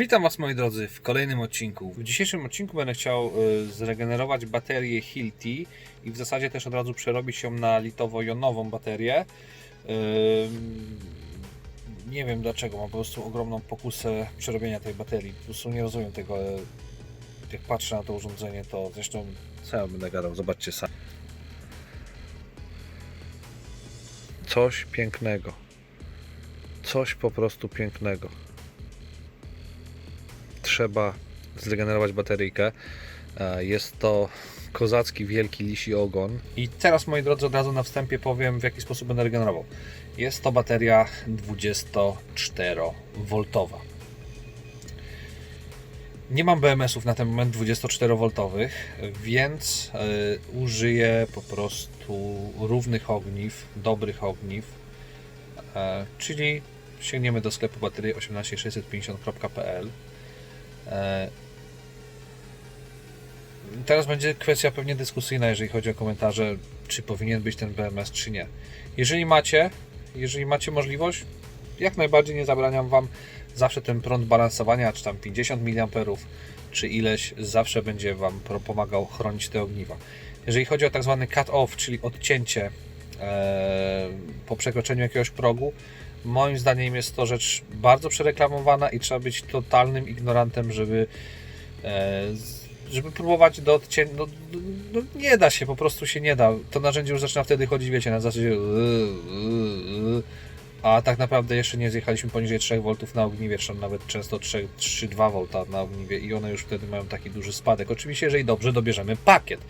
Witam Was moi drodzy w kolejnym odcinku. W dzisiejszym odcinku będę chciał y, zregenerować baterię Hilti i w zasadzie też od razu przerobić ją na litowo-jonową baterię. Nie wiem dlaczego, mam po prostu ogromną pokusę przerobienia tej baterii. Po prostu nie rozumiem tego, ale jak patrzę na to urządzenie, to zresztą co ja będę gadał, zobaczcie sami. Coś pięknego. Coś po prostu pięknego trzeba zregenerować bateryjkę. E, Jest to kozacki, wielki lisi ogon. I teraz, moi drodzy, od razu na wstępie powiem, w jaki sposób będę regenerował. Jest to bateria 24V. Nie mam BMS-ów na ten moment 24V, więc y, użyję po prostu równych ogniw, dobrych ogniw, e, czyli sięgniemy do sklepu baterii 18650.pl E, Teraz będzie kwestia pewnie dyskusyjna, jeżeli chodzi o komentarze, czy powinien być ten BMS, czy nie. Jeżeli macie, jeżeli macie możliwość, jak najbardziej nie zabraniam Wam. Zawsze ten prąd balansowania, czy tam 50 mA, czy ileś, zawsze będzie Wam pomagał chronić te ogniwa. Jeżeli chodzi o tak zwany cut-off, czyli odcięcie e, po przekroczeniu jakiegoś progu, moim zdaniem jest to rzecz bardzo przereklamowana i trzeba być totalnym ignorantem, żeby e, żeby próbować do odcięcia. No, no, nie da się, po prostu się nie da. To narzędzie już zaczyna wtedy chodzić, wiecie, na zasadzie. yy, yy, yy. A tak naprawdę jeszcze nie zjechaliśmy poniżej 3V na ogniwie, czy nawet często 3 3,2 V na ogniwie i one już wtedy mają taki duży spadek. Oczywiście, jeżeli dobrze dobierzemy pakiet.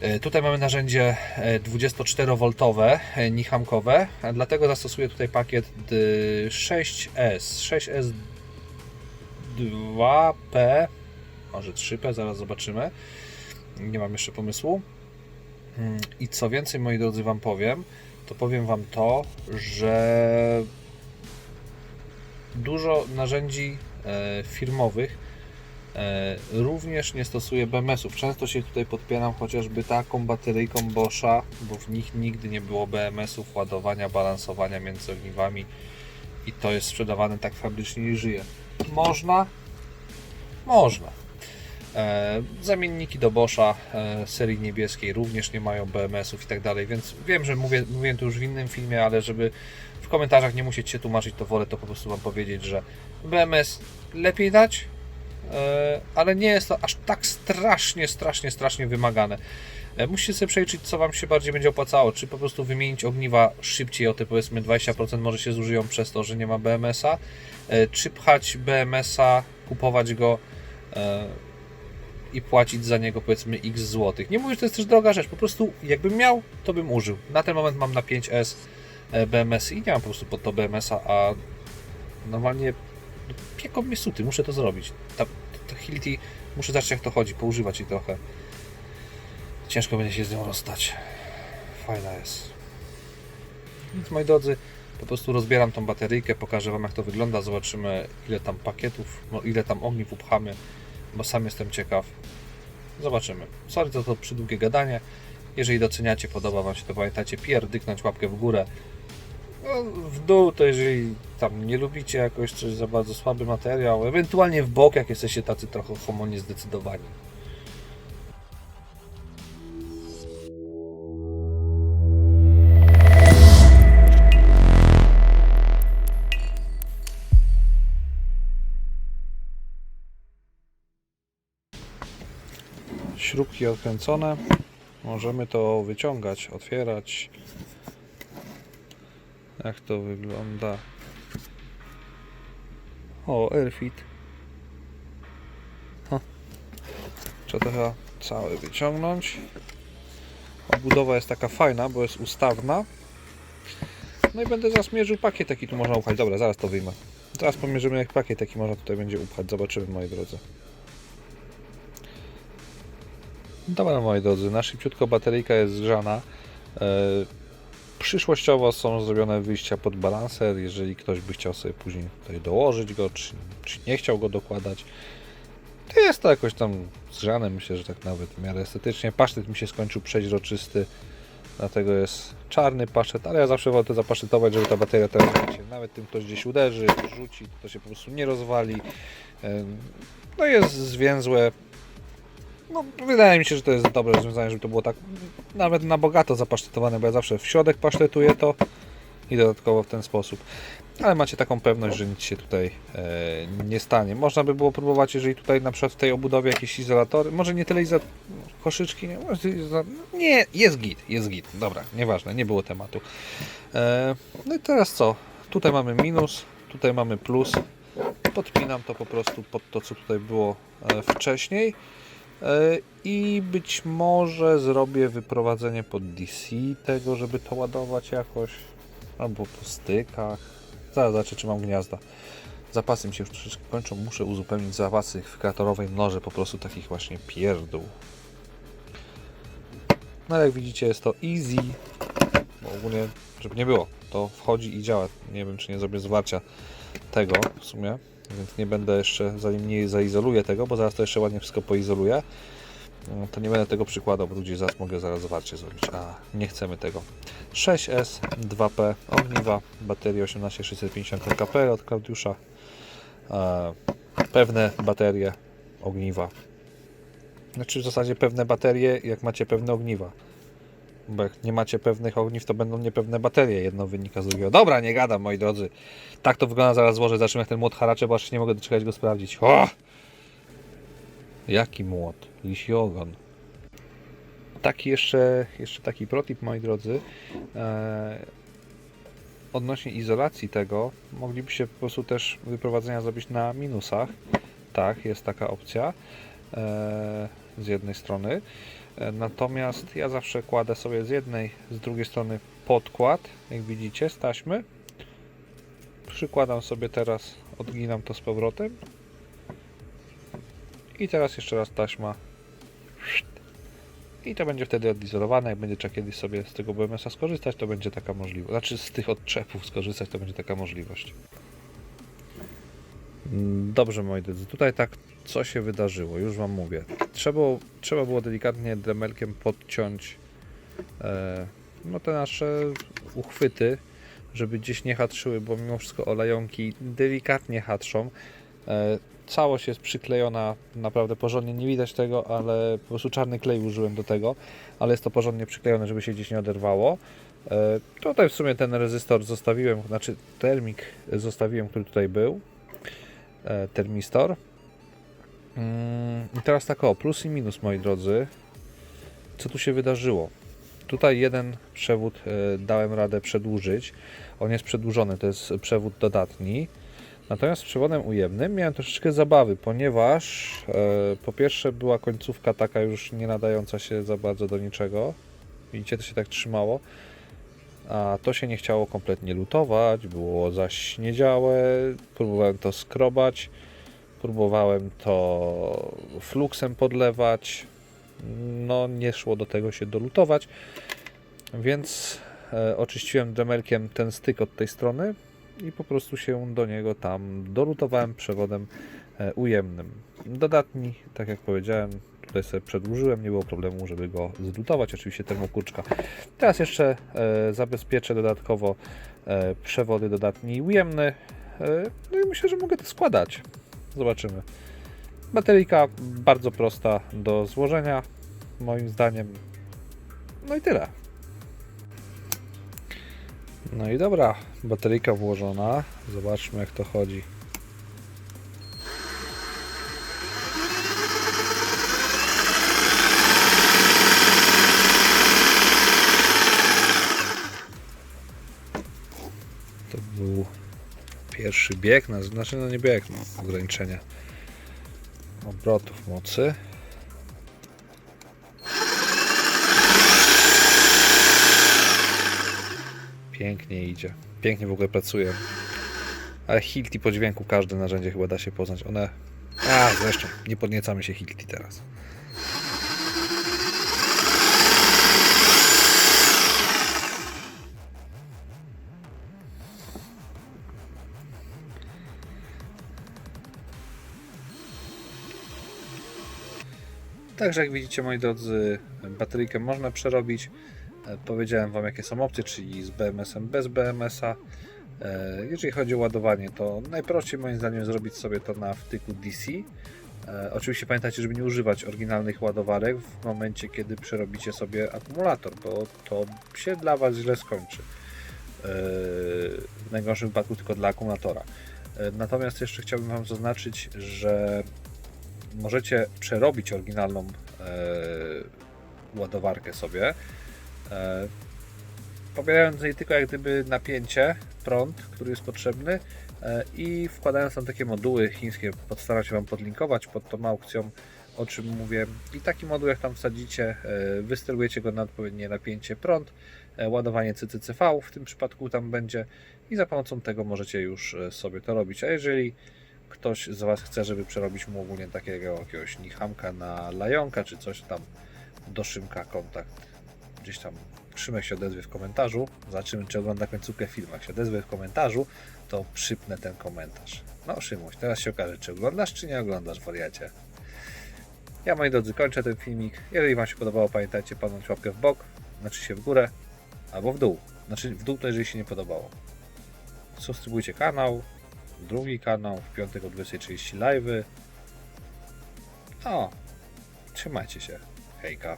E, Tutaj mamy narzędzie e, 24V e, Nihamkowe, a dlatego zastosuję tutaj pakiet d- 6S, 6S 2P, może 3P, zaraz zobaczymy. Nie mam jeszcze pomysłu. Mm, I co więcej, moi drodzy, Wam powiem, to powiem Wam to, że dużo narzędzi e, firmowych e, również nie stosuje BMS-ów. Często się tutaj podpieram chociażby taką bateryjką Boscha, bo w nich nigdy nie było BMS-ów, ładowania, balansowania między ogniwami i to jest sprzedawane tak fabrycznie i żyje. Można? Można. E, zamienniki do Boscha e, serii niebieskiej również nie mają BMS-ów i tak dalej, więc wiem, że mówię, mówiłem to już w innym filmie, ale żeby w komentarzach nie musieć się tłumaczyć, to wolę to po prostu Wam powiedzieć, że BMS lepiej dać, e, ale nie jest to aż tak strasznie, strasznie, strasznie wymagane. E, Musicie sobie przeliczyć, co Wam się bardziej będzie opłacało. Czy po prostu wymienić ogniwa szybciej o te powiedzmy 20% może się zużyją przez to, że nie ma BMS-a, e, czy pchać BMS-a, kupować go e, i płacić za niego powiedzmy x złotych. Nie mówię, że to jest też droga rzecz, po prostu jakbym miał, to bym użył. Na ten moment mam na 5S e, BMS i nie mam po prostu pod to BMS-a, a normalnie no, pieką mnie suty, muszę to zrobić. Ta, ta Hilti, muszę zobaczyć jak to chodzi, poużywać jej trochę. Ciężko będzie się z nią rozstać. Fajna jest. Więc moi drodzy, po prostu rozbieram tą bateryjkę, pokażę Wam jak to wygląda, zobaczymy ile tam pakietów, no, ile tam ogniw upchamy, bo sam jestem ciekaw. Zobaczymy. Sorry za to przydługie gadanie. Jeżeli doceniacie, podoba Wam się to, pamiętajcie, pierdyknąć łapkę w górę. No, w dół to jeżeli tam nie lubicie jakoś coś za bardzo słaby materiał, ewentualnie w bok, jak jesteście tacy trochę homo niezdecydowani. Śrubki odkręcone. Możemy to wyciągać, otwierać. Jak to wygląda? O, Airfit. Trzeba to chyba całe wyciągnąć. Obudowa jest taka fajna, bo jest ustawna. No i będę zaraz mierzył pakiet, jaki tu można upchać. Dobra, zaraz to wyjmę. Zaraz pomierzymy, jak pakiet, jaki można tutaj będzie upchać. Zobaczymy, moi drodzy. Dobra, moi drodzy, na szybciutko bateryjka jest zgrzana. E, Przyszłościowo są zrobione wyjścia pod balanser, jeżeli ktoś by chciał sobie później tutaj dołożyć go, czy, czy nie chciał go dokładać. To jest to jakoś tam zgrzane, myślę, że tak nawet w miarę estetycznie. Pasztet mi się skończył przeźroczysty, dlatego jest czarny pasztet, ale ja zawsze wolę to zapasztetować, żeby ta bateria teraz, wiecie, nawet tym ktoś gdzieś uderzy, rzuci, to się po prostu nie rozwali. No jest zwięzłe. No, wydaje mi się, że to jest dobre rozwiązanie, żeby to było tak nawet na bogato zapasztetowane, bo ja zawsze w środek pasztetuję to i dodatkowo w ten sposób. Ale macie taką pewność, że nic się tutaj e, nie stanie. Można by było próbować, jeżeli tutaj na przykład w tej obudowie jakieś izolatory, może nie tyle izo... koszyczki, nie, nie, jest git, jest git, dobra, nieważne, nie było tematu. E, no i teraz co? Tutaj mamy minus, tutaj mamy plus. Podpinam to po prostu pod to, co tutaj było e, wcześniej. E, I być może zrobię wyprowadzenie pod DC tego, żeby to ładować jakoś. Albo po stykach. Zaraz zobaczę, czy mam gniazda. Zapasy mi się już troszeczkę kończą. Muszę uzupełnić zapasy w kreatorowej noże, po prostu takich właśnie pierdół. No ale jak widzicie jest to easy. Bo ogólnie, żeby nie było, to wchodzi i działa. Nie wiem, czy nie zrobię zwarcia tego w sumie. Więc nie będę jeszcze, zanim nie zaizoluję tego, bo zaraz to jeszcze ładnie wszystko poizoluję. no, To nie będę tego przykładał, bo ludzie zaraz mogę zaraz zwarcie zrobić. A nie chcemy tego. 6S, 2P, ogniwa, baterie 18650 KP od Klaudiusza. E, pewne baterie, ogniwa. Znaczy w zasadzie pewne baterie, jak macie pewne ogniwa. Bo jak nie macie pewnych ogniw, to będą niepewne baterie. Jedno wynika z drugiego. Dobra, nie gadam, moi drodzy. Tak to wygląda, zaraz złożę, zobaczymy jak ten młot haracze, bo aż nie mogę doczekać go sprawdzić. O! Jaki młot? Lisi ogon. Taki jeszcze, jeszcze taki protip, moi drodzy. Eee, odnośnie izolacji tego, moglibyście po prostu też wyprowadzenia zrobić na minusach. Tak, jest taka opcja. Eee, z jednej strony. Natomiast ja zawsze kładę sobie z jednej, z drugiej strony podkład, jak widzicie, z taśmy. Przykładam sobie teraz, odginam to z powrotem. I teraz jeszcze raz taśma. I to będzie wtedy odizolowane. Jak będzie trzeba kiedyś sobie z tego BMS-a skorzystać, to będzie taka możliwość. Znaczy z tych odczepów skorzystać, to będzie taka możliwość. Dobrze, moi drodzy, tutaj tak co się wydarzyło, już Wam mówię. Trzeba, trzeba było delikatnie dremelkiem podciąć e, no te nasze uchwyty, żeby gdzieś nie hatrzyły, bo mimo wszystko olejonki delikatnie hatrzą. E, całość jest przyklejona naprawdę porządnie, nie widać tego, ale po prostu czarny klej użyłem do tego, ale jest to porządnie przyklejone, żeby się gdzieś nie oderwało. E, tutaj w sumie ten rezystor zostawiłem, znaczy termik zostawiłem, który tutaj był, e, termistor. Mm, I teraz tak o, plus i minus moi drodzy. Co tu się wydarzyło? Tutaj jeden przewód e, dałem radę przedłużyć. On jest przedłużony, to jest przewód dodatni. Natomiast z przewodem ujemnym miałem troszeczkę zabawy, ponieważ e, po pierwsze była końcówka taka już nie nadająca się za bardzo do niczego. Widzicie, to się tak trzymało. A to się nie chciało kompletnie lutować, było zaśniedziałe. Próbowałem to skrobać. Próbowałem to fluksem podlewać. No, nie szło do tego się dolutować. Więc e, oczyściłem dremelkiem ten styk od tej strony i po prostu się do niego tam dolutowałem przewodem e, ujemnym. Dodatni, tak jak powiedziałem, tutaj sobie przedłużyłem, nie było problemu, żeby go zlutować. Oczywiście termokurczka. Teraz jeszcze e, zabezpieczę dodatkowo e, przewody dodatni i ujemny. E, no i myślę, że mogę to składać. Zobaczymy. Bateryjka bardzo prosta do złożenia, moim zdaniem. No i tyle. No i dobra, bateryjka włożona. Zobaczmy jak to chodzi. Pierwszy bieg, no, znaczy no nie bieg, no, ograniczenie obrotów mocy. Pięknie idzie. Pięknie w ogóle pracuje. Ale Hilti po dźwięku każde narzędzie chyba da się poznać. One. A, zresztą, nie podniecamy się Hilti teraz. Także jak widzicie moi drodzy, bateryjkę można przerobić. E, Powiedziałem Wam jakie są opcje, czyli z BMS-em bez BMS-a. E, Jeżeli chodzi o ładowanie, to najprościej moim zdaniem zrobić sobie to na wtyku DC. E, Oczywiście pamiętajcie, żeby nie używać oryginalnych ładowarek w momencie, kiedy przerobicie sobie akumulator, bo to się dla Was źle skończy. W najgorszym wypadku tylko dla akumulatora. Natomiast jeszcze chciałbym Wam zaznaczyć, że możecie przerobić oryginalną e, ładowarkę sobie, e, pobierając z niej tylko jak gdyby napięcie, prąd, który jest potrzebny e, i wkładając tam takie moduły chińskie, postaram się Wam podlinkować pod tą aukcją, o czym mówię. I taki moduł jak tam wsadzicie, e, wystelujecie go na odpowiednie napięcie, prąd, e, ładowanie CCCV w tym przypadku tam będzie i za pomocą tego możecie już e, sobie to robić. A jeżeli ktoś z Was chce, żeby przerobić mu ogólnie takiego jakiegoś Nihamka na Lajonka, czy coś tam do Szymka kontakt, gdzieś tam Szymek się odezwie w komentarzu, zobaczymy czy ogląda końcówkę filmu. Jak się odezwie w komentarzu, to przypnę ten komentarz. No Szymuś, teraz się okaże, czy oglądasz, czy nie oglądasz, wariacie. Ja moi drodzy kończę ten filmik. Jeżeli Wam się podobało, pamiętajcie padnąć łapkę w bok, znaczy się w górę, albo w dół. Znaczy w dół to jeżeli się nie podobało. Subskrybujcie kanał, drugi kanał, w piątek o 20.30 live'y. No, trzymajcie się. Hejka.